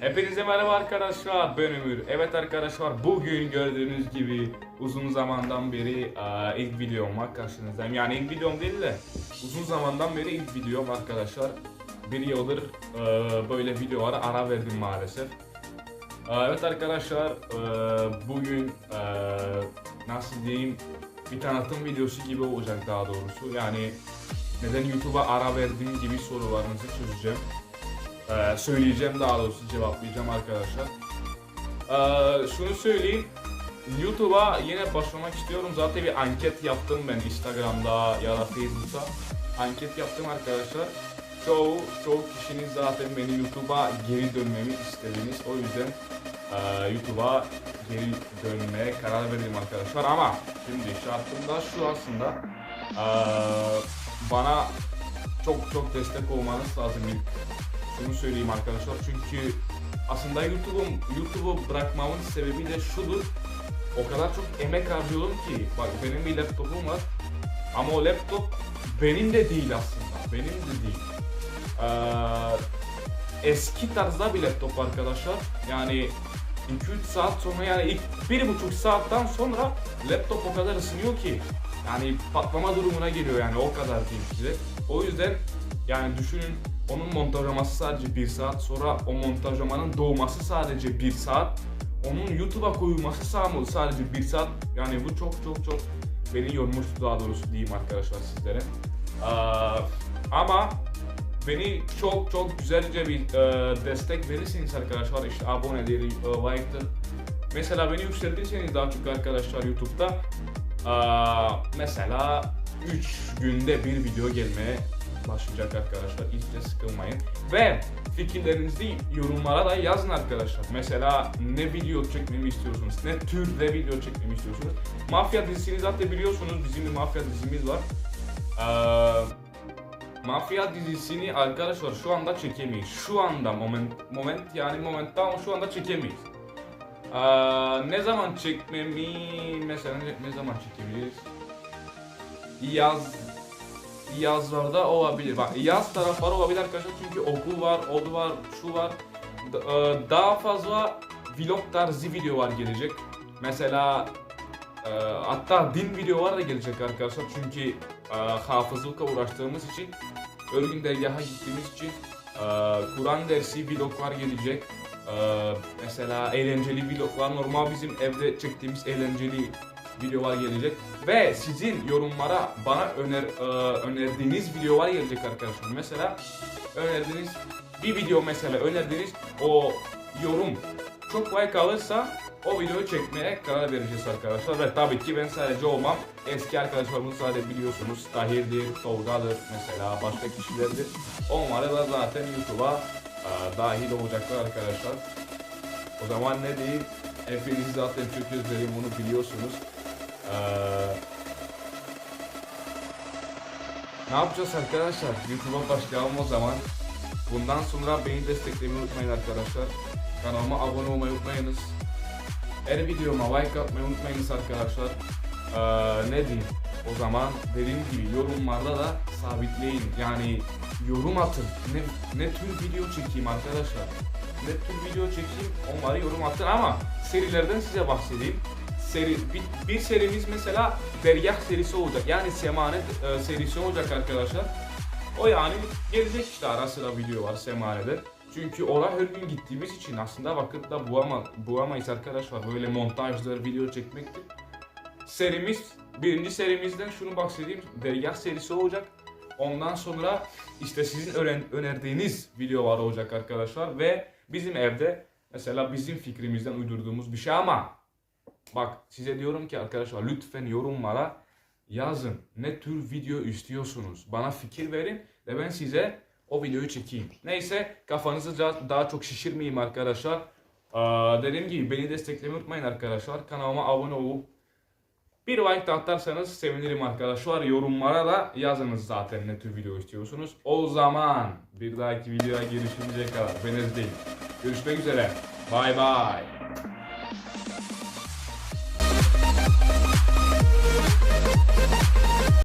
Hepinize merhaba arkadaşlar ben Ömür. Evet arkadaşlar bugün gördüğünüz gibi uzun zamandan beri e, ilk videomla karşınızdayım. Yani ilk videom değil de uzun zamandan beri ilk videom arkadaşlar. Bir yıldır e, böyle videolara ara verdim maalesef. E, evet arkadaşlar e, bugün e, nasıl diyeyim bir tanıtım videosu gibi olacak daha doğrusu. Yani neden YouTube'a ara verdiğim gibi sorularınızı çözeceğim. Ee, söyleyeceğim daha doğrusu cevaplayacağım arkadaşlar. Ee, şunu söyleyeyim. YouTube'a yine başlamak istiyorum. Zaten bir anket yaptım ben Instagram'da ya da Facebook'ta. Anket yaptım arkadaşlar. Çoğu, çoğu kişinin zaten beni YouTube'a geri dönmemi istediniz. O yüzden e, YouTube'a geri dönmeye karar verdim arkadaşlar. Ama şimdi şartım da şu aslında. e, bana çok çok destek olmanız lazım şunu söyleyeyim arkadaşlar çünkü aslında YouTube'um YouTube'u bırakmamın sebebi de şudur. O kadar çok emek harcıyorum ki bak benim bir laptopum var ama o laptop benim de değil aslında. Benim de değil. Ee, eski tarzda bir laptop arkadaşlar. Yani 2-3 saat sonra yani ilk 1,5 saatten sonra laptop o kadar ısınıyor ki yani patlama durumuna geliyor yani o kadar diyeyim size. O yüzden yani düşünün onun montajlaması sadece bir saat sonra o montajlamanın doğması sadece bir saat. Onun YouTube'a koyulması sa- sadece bir saat. Yani bu çok çok çok beni yormuştu daha doğrusu diyeyim arkadaşlar sizlere. Ee, ama beni çok çok güzelce bir e, destek verirseniz arkadaşlar. İşte aboneleri, e, like'tır. Mesela beni yükseltirseniz daha çok arkadaşlar YouTube'da ee, mesela 3 günde bir video gelmeye başlayacak arkadaşlar. De sıkılmayın. Ve fikirlerinizi yorumlara da yazın arkadaşlar. Mesela ne video çekmemi istiyorsunuz? Ne türde video çekmemi istiyorsunuz? Mafya dizisini zaten biliyorsunuz. Bizim bir mafya dizimiz var. Ee, mafya dizisini arkadaşlar şu anda çekemeyiz. Şu anda moment, moment yani momentta ama şu anda çekemeyiz. Ee, ne zaman çekmemi mesela ne zaman çekebiliriz? Yaz yazlarda olabilir. Bak yaz tarafları olabilir arkadaşlar çünkü okul var, odu var, şu var. E, daha fazla vlog tarzı videolar gelecek. Mesela e, hatta din videolar da gelecek arkadaşlar çünkü e, hafızlıkla uğraştığımız için örgün dergaha gittiğimiz için Kur'an dersi vloglar gelecek. Mesela eğlenceli vloglar normal bizim evde çektiğimiz eğlenceli videolar gelecek ve sizin yorumlara bana öner e, önerdiğiniz videolar gelecek arkadaşlar. Mesela önerdiğiniz bir video mesela önerdiğiniz o yorum çok like alırsa o videoyu çekmeye karar vereceğiz arkadaşlar ve tabii ki ben sadece olmam. Eski arkadaşlarımız sadece biliyorsunuz Tahir'dir, Tolga'dır mesela başka kişilerdir. Onları da zaten YouTube'a e, dahil olacaklar arkadaşlar. O zaman ne diyeyim? Hepinizi zaten çok özledim onu biliyorsunuz. Ee, ne yapacağız arkadaşlar? YouTube'a başlayalım o zaman. Bundan sonra beni desteklemeyi unutmayın arkadaşlar. Kanalıma abone olmayı unutmayınız. Her videoma like atmayı unutmayınız arkadaşlar. Ee, ne diyeyim? O zaman dediğim gibi yorumlarda da sabitleyin. Yani yorum atın. Ne, ne tür video çekeyim arkadaşlar? Ne tür video çekeyim onları yorum atın ama serilerden size bahsedeyim seri bir, bir serimiz mesela Dergah serisi olacak. Yani Semanet e, serisi olacak arkadaşlar. O yani gelecek işte ara sıra video var Semane'de. Çünkü oraya her gün gittiğimiz için aslında vakit de bulama, bulamayız arkadaşlar. Böyle montajlar, video çekmektir. Serimiz, birinci serimizden şunu bahsedeyim. Dergah serisi olacak. Ondan sonra işte sizin önerdiğiniz videolar olacak arkadaşlar. Ve bizim evde mesela bizim fikrimizden uydurduğumuz bir şey ama Bak size diyorum ki arkadaşlar lütfen yorumlara yazın. Ne tür video istiyorsunuz? Bana fikir verin ve ben size o videoyu çekeyim. Neyse kafanızı daha, çok şişirmeyeyim arkadaşlar. Aa, dediğim gibi beni desteklemeyi unutmayın arkadaşlar. Kanalıma abone olup bir like atarsanız sevinirim arkadaşlar. Yorumlara da yazınız zaten ne tür video istiyorsunuz. O zaman bir dahaki videoya görüşünceye kadar ben Özdeğim. Görüşmek üzere. Bye bye.